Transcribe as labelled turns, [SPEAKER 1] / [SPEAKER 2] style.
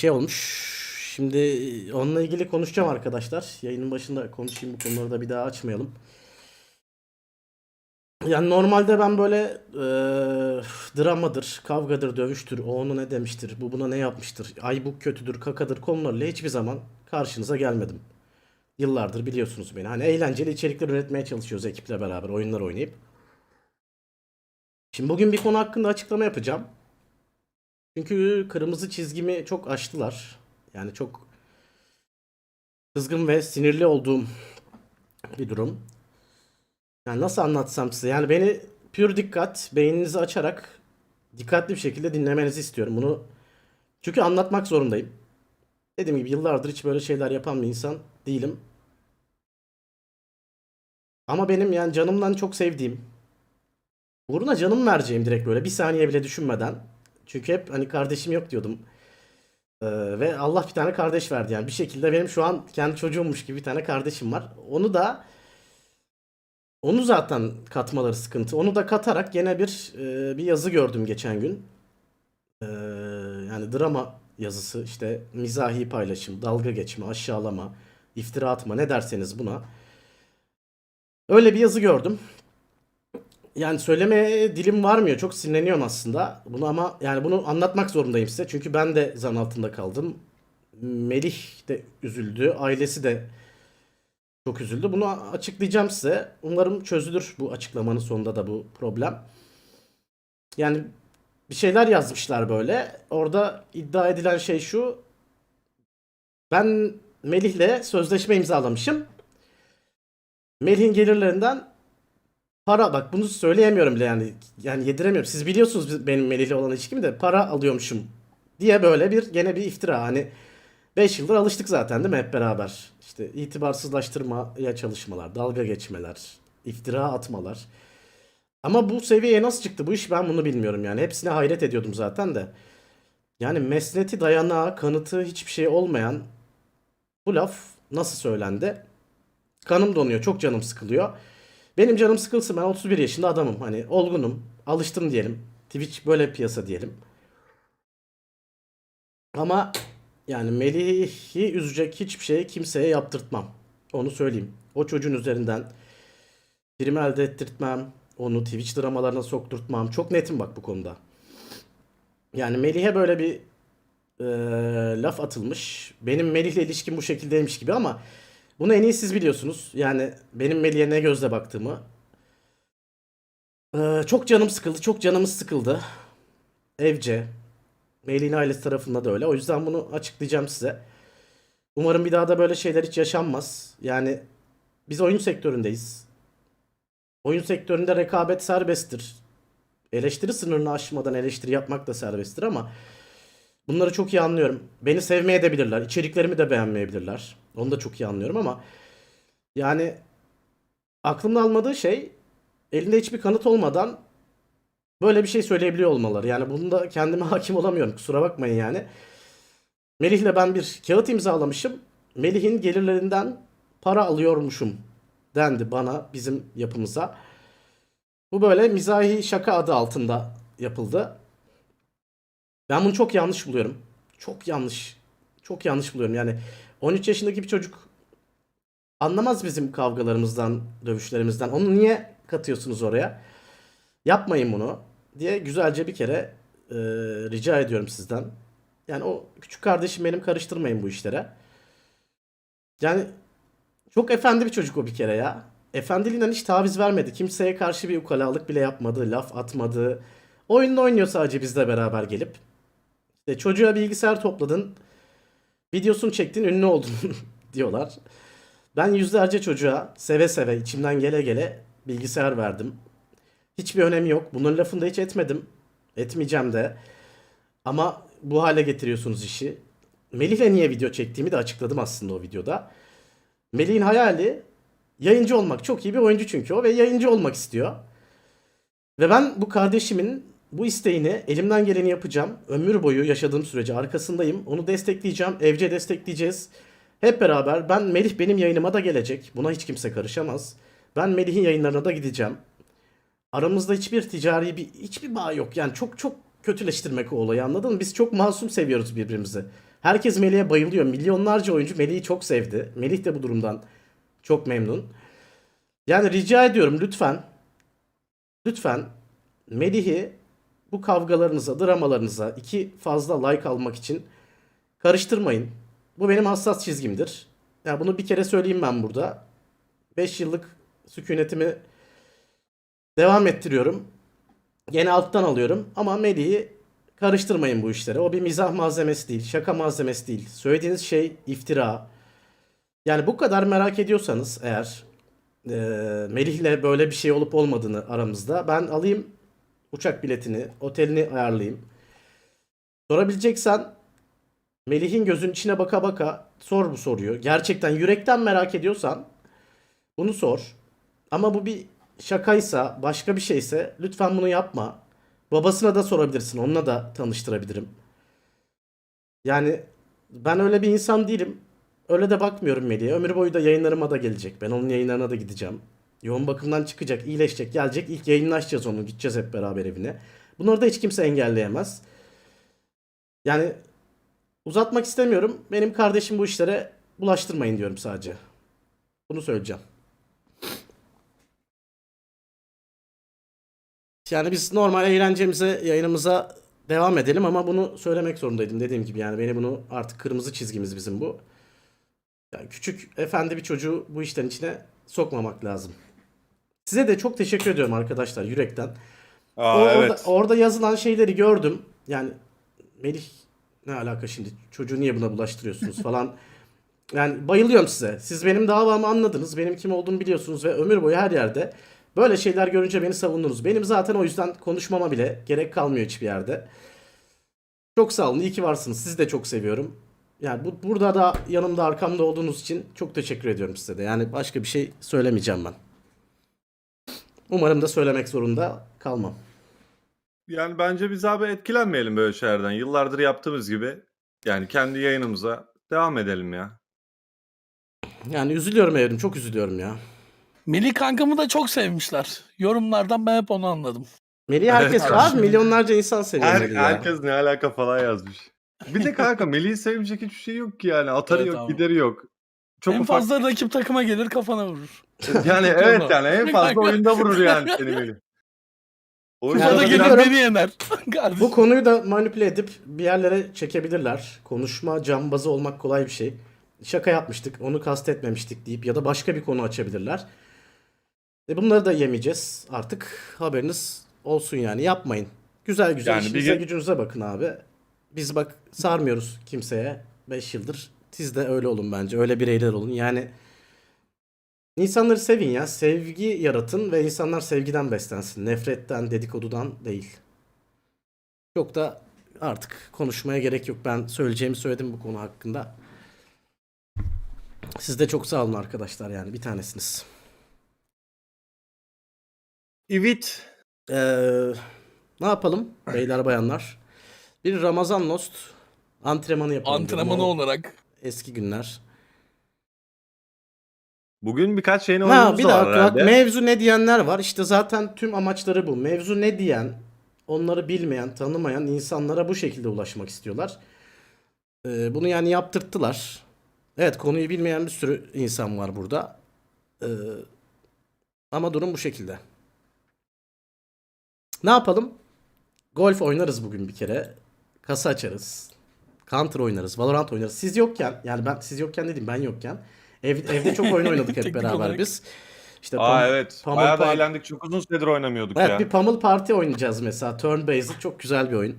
[SPEAKER 1] şey olmuş. Şimdi onunla ilgili konuşacağım arkadaşlar. Yayının başında konuşayım bu konuları da bir daha açmayalım. Yani normalde ben böyle e, dramadır, kavgadır, dövüştür, o onu ne demiştir, bu buna ne yapmıştır, ay bu kötüdür, kakadır konularla hiçbir zaman karşınıza gelmedim. Yıllardır biliyorsunuz beni. Hani eğlenceli içerikler üretmeye çalışıyoruz ekiple beraber oyunlar oynayıp. Şimdi bugün bir konu hakkında açıklama yapacağım. Çünkü kırmızı çizgimi çok aştılar. Yani çok kızgın ve sinirli olduğum bir durum. Yani nasıl anlatsam size? Yani beni pür dikkat, beyninizi açarak dikkatli bir şekilde dinlemenizi istiyorum. Bunu çünkü anlatmak zorundayım. Dediğim gibi yıllardır hiç böyle şeyler yapan bir insan değilim. Ama benim yani canımdan çok sevdiğim, uğruna canım vereceğim direkt böyle bir saniye bile düşünmeden. Çünkü hep hani kardeşim yok diyordum. Ee, ve Allah bir tane kardeş verdi yani bir şekilde benim şu an kendi çocuğummuş gibi bir tane kardeşim var. Onu da onu zaten katmaları sıkıntı. Onu da katarak gene bir e, bir yazı gördüm geçen gün. Ee, yani drama yazısı işte mizahi paylaşım, dalga geçme, aşağılama, iftira atma ne derseniz buna. Öyle bir yazı gördüm. Yani söylemeye dilim varmıyor. Çok sinirleniyorum aslında. Bunu ama yani bunu anlatmak zorundayım size. Çünkü ben de zan altında kaldım. Melih de üzüldü. Ailesi de çok üzüldü. Bunu açıklayacağım size. Umarım çözülür bu açıklamanın sonunda da bu problem. Yani bir şeyler yazmışlar böyle. Orada iddia edilen şey şu. Ben Melih'le sözleşme imzalamışım. Melih'in gelirlerinden para bak bunu söyleyemiyorum bile yani. Yani yediremiyorum. Siz biliyorsunuz benim Melih'le olan ilişkimi de para alıyormuşum diye böyle bir gene bir iftira. Hani 5 yıldır alıştık zaten değil mi hep beraber? İşte itibarsızlaştırmaya çalışmalar, dalga geçmeler, iftira atmalar. Ama bu seviyeye nasıl çıktı bu iş ben bunu bilmiyorum yani. Hepsine hayret ediyordum zaten de. Yani mesneti, dayanağı, kanıtı hiçbir şey olmayan bu laf nasıl söylendi? Kanım donuyor, çok canım sıkılıyor. Benim canım sıkılsın ben 31 yaşında adamım. Hani olgunum, alıştım diyelim. Twitch böyle piyasa diyelim. Ama yani Melih'i üzecek hiçbir şey kimseye yaptırtmam. Onu söyleyeyim. O çocuğun üzerinden prim elde ettirtmem. Onu Twitch dramalarına sokturtmam. Çok netim bak bu konuda. Yani Melih'e böyle bir e, laf atılmış. Benim Melih'le ilişkim bu şekildeymiş gibi ama bunu en iyi siz biliyorsunuz. Yani benim Melih'e ne gözle baktığımı. E, çok canım sıkıldı. Çok canımız sıkıldı. Evce. Melih'in ailesi tarafında da öyle. O yüzden bunu açıklayacağım size. Umarım bir daha da böyle şeyler hiç yaşanmaz. Yani biz oyun sektöründeyiz. Oyun sektöründe rekabet serbesttir. Eleştiri sınırını aşmadan eleştiri yapmak da serbesttir ama bunları çok iyi anlıyorum. Beni sevmeye de bilirler. içeriklerimi de beğenmeyebilirler. Onu da çok iyi anlıyorum ama yani aklımda almadığı şey elinde hiçbir kanıt olmadan böyle bir şey söyleyebiliyor olmaları. Yani bunda kendime hakim olamıyorum. Kusura bakmayın yani. Melih'le ben bir kağıt imzalamışım. Melih'in gelirlerinden para alıyormuşum dendi bana bizim yapımıza. Bu böyle mizahi şaka adı altında yapıldı. Ben bunu çok yanlış buluyorum. Çok yanlış. Çok yanlış buluyorum. Yani 13 yaşındaki bir çocuk anlamaz bizim kavgalarımızdan, dövüşlerimizden. Onu niye katıyorsunuz oraya? Yapmayın bunu diye güzelce bir kere e, rica ediyorum sizden. Yani o küçük kardeşim benim karıştırmayın bu işlere. Yani çok efendi bir çocuk o bir kere ya. Efendiliğinden hiç taviz vermedi. Kimseye karşı bir ukalalık bile yapmadı. Laf atmadı. Oyununu oynuyor sadece bizle beraber gelip. İşte çocuğa bilgisayar topladın. Videosunu çektin ünlü oldun diyorlar. Ben yüzlerce çocuğa seve seve içimden gele gele bilgisayar verdim. Hiçbir önemi yok. Bunun lafını da hiç etmedim. Etmeyeceğim de. Ama bu hale getiriyorsunuz işi. Melih'le niye video çektiğimi de açıkladım aslında o videoda. Melih'in hayali yayıncı olmak. Çok iyi bir oyuncu çünkü o ve yayıncı olmak istiyor. Ve ben bu kardeşimin bu isteğini elimden geleni yapacağım. Ömür boyu yaşadığım sürece arkasındayım. Onu destekleyeceğim. Evce destekleyeceğiz. Hep beraber ben Melih benim yayınıma da gelecek. Buna hiç kimse karışamaz. Ben Melih'in yayınlarına da gideceğim. Aramızda hiçbir ticari bir hiçbir bağ yok. Yani çok çok kötüleştirmek o olayı anladın mı? Biz çok masum seviyoruz birbirimizi. Herkes Melih'e bayılıyor. Milyonlarca oyuncu Melih'i çok sevdi. Melih de bu durumdan çok memnun. Yani rica ediyorum lütfen lütfen Melih'i bu kavgalarınıza, dramalarınıza iki fazla like almak için karıştırmayın. Bu benim hassas çizgimdir. Ya bunu bir kere söyleyeyim ben burada. 5 yıllık sükunetimi devam ettiriyorum. Gene alttan alıyorum ama Melih'i karıştırmayın bu işlere. O bir mizah malzemesi değil, şaka malzemesi değil. Söylediğiniz şey iftira. Yani bu kadar merak ediyorsanız eğer e, Melih'le böyle bir şey olup olmadığını aramızda ben alayım uçak biletini, otelini ayarlayayım. Sorabileceksen Melih'in gözünün içine baka baka sor bu soruyu. Gerçekten yürekten merak ediyorsan bunu sor. Ama bu bir şakaysa, başka bir şeyse lütfen bunu yapma. Babasına da sorabilirsin. Onunla da tanıştırabilirim. Yani ben öyle bir insan değilim. Öyle de bakmıyorum Melih'e. Ömür boyu da yayınlarıma da gelecek. Ben onun yayınlarına da gideceğim. Yoğun bakımdan çıkacak, iyileşecek, gelecek. İlk yayınını açacağız onu. Gideceğiz hep beraber evine. Bunları da hiç kimse engelleyemez. Yani uzatmak istemiyorum. Benim kardeşim bu işlere bulaştırmayın diyorum sadece. Bunu söyleyeceğim. Yani biz normal eğlencemize, yayınımıza devam edelim ama bunu söylemek zorundaydım. Dediğim gibi yani beni bunu artık kırmızı çizgimiz bizim bu. Yani küçük efendi bir çocuğu bu işlerin içine sokmamak lazım. Size de çok teşekkür ediyorum arkadaşlar yürekten.
[SPEAKER 2] Aa,
[SPEAKER 1] O-
[SPEAKER 2] evet.
[SPEAKER 1] orada, orada yazılan şeyleri gördüm. Yani Melih ne alaka şimdi çocuğu niye buna bulaştırıyorsunuz falan. Yani bayılıyorum size. Siz benim davamı anladınız. Benim kim olduğumu biliyorsunuz ve ömür boyu her yerde böyle şeyler görünce beni savundunuz. Benim zaten o yüzden konuşmama bile gerek kalmıyor hiçbir yerde. Çok sağ olun. İyi ki varsınız. Sizi de çok seviyorum. Yani bu, burada da yanımda arkamda olduğunuz için çok teşekkür ediyorum size de. Yani başka bir şey söylemeyeceğim ben. Umarım da söylemek zorunda kalmam.
[SPEAKER 2] Yani bence biz abi etkilenmeyelim böyle şeylerden. Yıllardır yaptığımız gibi yani kendi yayınımıza devam edelim ya.
[SPEAKER 1] Yani üzülüyorum evrim. Çok üzülüyorum ya.
[SPEAKER 3] Melih kankamı da çok sevmişler. Yorumlardan ben hep onu anladım.
[SPEAKER 1] Melih herkes
[SPEAKER 2] Evet,
[SPEAKER 1] abi
[SPEAKER 3] abi.
[SPEAKER 1] milyonlarca insan seviyor
[SPEAKER 2] Her,
[SPEAKER 1] Melih'i ya.
[SPEAKER 2] herkes ne alaka falan yazmış. Bir de kanka Melih'i sevmeyecek hiçbir şey yok ki yani. Atarı
[SPEAKER 3] Evet,
[SPEAKER 2] yok,
[SPEAKER 3] tamam.
[SPEAKER 2] gideri yok. Çok
[SPEAKER 3] en
[SPEAKER 2] ufak.
[SPEAKER 3] fazla rakip takıma gelir kafana vurur.
[SPEAKER 2] Yani evet yani en fazla oyunda vurur yani seni Melih. O
[SPEAKER 1] Yani
[SPEAKER 2] yüzden
[SPEAKER 3] Kupada
[SPEAKER 1] biliyorum.
[SPEAKER 3] gelir beni yener.
[SPEAKER 1] Bu konuyu da manipüle edip bir yerlere çekebilirler. Konuşma cambazı olmak kolay bir şey. Şaka yapmıştık, onu kastetmemiştik deyip ya da başka bir konu açabilirler. E bunları da yemeyeceğiz artık. Haberiniz olsun yani. Yapmayın. Güzel güzel
[SPEAKER 2] Yani bir
[SPEAKER 1] işinize
[SPEAKER 2] gün-
[SPEAKER 1] gücünüze bakın abi. Biz bak sarmıyoruz kimseye 5 yıldır. Siz de öyle olun bence. Öyle bireyler olun. Yani insanları sevin ya. Sevgi yaratın ve insanlar sevgiden beslensin. Nefretten, dedikodudan değil. Çok da artık konuşmaya gerek yok. Ben söyleyeceğimi söyledim bu konu hakkında. Siz de çok sağ olun arkadaşlar yani bir tanesiniz.
[SPEAKER 2] Evet.
[SPEAKER 1] Ee, ne yapalım beyler bayanlar? Bir Ramazan Lost antrenmanı yapalım.
[SPEAKER 3] Antrenmanı olarak.
[SPEAKER 1] Eski günler.
[SPEAKER 2] Bugün birkaç şeyin
[SPEAKER 1] Ha
[SPEAKER 2] oyunumuz
[SPEAKER 1] bir
[SPEAKER 2] da var
[SPEAKER 1] dakika bak
[SPEAKER 2] herhalde.
[SPEAKER 1] mevzu ne diyenler var. İşte zaten tüm amaçları bu. Mevzu ne diyen, onları bilmeyen, tanımayan insanlara bu şekilde ulaşmak istiyorlar. Ee, bunu yani yaptırttılar. Evet konuyu bilmeyen bir sürü insan var burada. Ee, ama durum bu şekilde. Ne yapalım? Golf oynarız bugün bir kere. Kasa açarız. Counter oynarız. Valorant oynarız. Siz yokken yani ben siz yokken dedim ben yokken. Ev, evde çok oyun oynadık hep beraber
[SPEAKER 3] olarak.
[SPEAKER 1] biz. İşte
[SPEAKER 2] Aa
[SPEAKER 1] pam-
[SPEAKER 2] evet.
[SPEAKER 1] Pummel
[SPEAKER 2] Bayağı da
[SPEAKER 1] Park-
[SPEAKER 2] eğlendik. Çok uzun süredir oynamıyorduk
[SPEAKER 1] Evet
[SPEAKER 2] ya.
[SPEAKER 1] bir Pummel Party oynayacağız mesela. Turn based çok güzel bir oyun.